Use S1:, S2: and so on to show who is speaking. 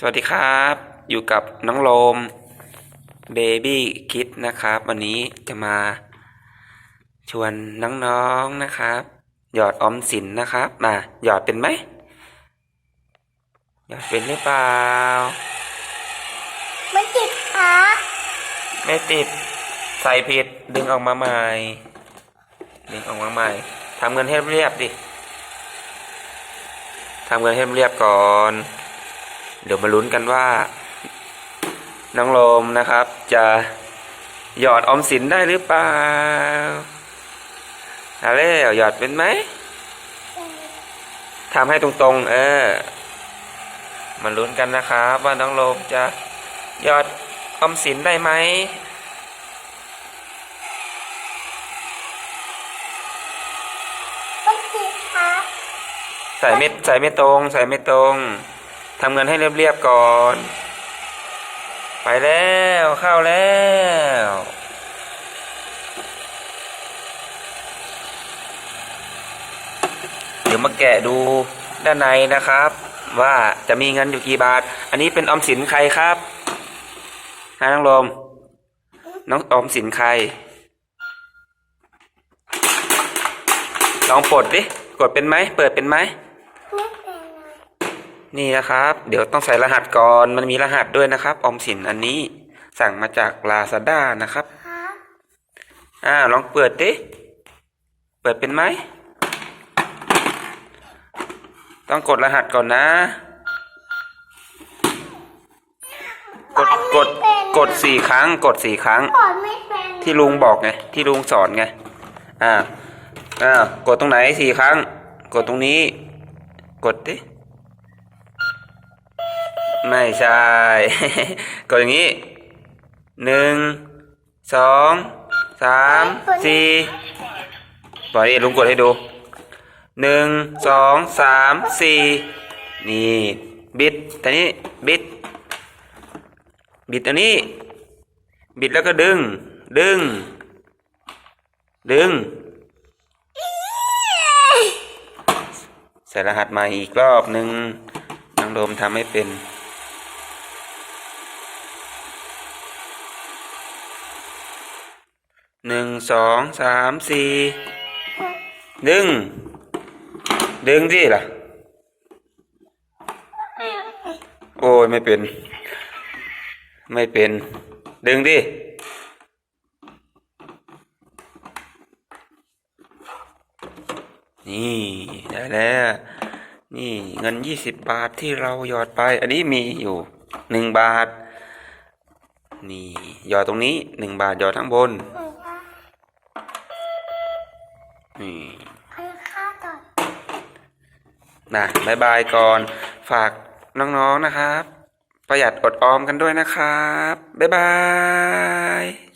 S1: สวัสดีครับ อยู่กับน้องโลมเบบี้คิดนะครับ วันนี้จะมาชวนน้องๆนะครับ หยอดออมสินนะครับมาหยอดเป็นไหมหยอดเป็นหรือเปล่า
S2: ไม่ติดขา
S1: ไม่ติดใส่ผิดดึงออกมาใหม่ดึงออกมาใหม่ทำเงินให้เรียบๆดิทำเงินให้เรียบก่อน เดี๋ยวมาลุ้นกันว่า น้องโลมนะครับ จะหยอดออมสินได้หรือเปล่าเอาเร็วหยอดเป็นไหมทำให้ตรงๆ เออ มาลุ้นกันนะครับว่าน้องโลมจะหยอดออมสินได้ไหม
S2: ไม่ติดขา
S1: ใส่ไม่ใส่ไม่ตรง ใส่ไม่ตรง ทำเงินให้เรียบๆก่อน ไปแล้วเข้าแล้วเดี๋ยวมาแกะดูด้านในนะครับ ว่าจะมีเงินอยู่กี่บาท อันนี้เป็นออมสินใครครับฮะน้องลมน้องออมสินใคร ลองปลดดิกดเป็นไหมเปิดเป็นไหม
S2: นไร
S1: นี่นะครับ เดี๋ยวต้องใส่รหัสก่อนมันมีรหัสด้วยนะครับ ออมสินอันนี้สั่งมาจากลาซาด้านะครับ
S2: ขา
S1: อ่าลองเปิดดิ เปิดเป็นไหม ต้องกดรหัสก่อนนะ กดกดกดสี่ครั้ง กดสี่ครั้ง
S2: กดไม่เป็น
S1: ที่ลุงบอกไง ที่ลุงสอนไง อ่า อ่า กดตรงไหนสี่ครั้ง กดตรงนี้ กดดิ ไม่ใช่ กดอย่างนี้หนึ่งสองสามสี่ปล่อยลุงกดให้ดูหนึ่งสองสามสี่นี่บิดแต่นี้บิด บิดอันนี้ บิดแล้วก็ดึง ดึง ดึง ใส่รหัสมาอีกรอบหนึ่งน้องโดมทำให้เป็น หนึ่งสองสามสี่ดึง ดึงดิล่ะ โอ้ยไม่เป็น ไม่เป็น ดึงดินี่ได้แล้ว นี่เงินยี่สิบบาทที่เราหยอดไป อันนี้มีอยู่หนึ่งบาท นี่หยอดตรงนี้หนึ่งบาทหยอดทั้งบน นี่
S2: ให้ข้าก่อ
S1: นะบายบายก่อนฝากน้องๆนะครับ ประหยัดอดออมกันด้วยนะครับ บ๊ายบาย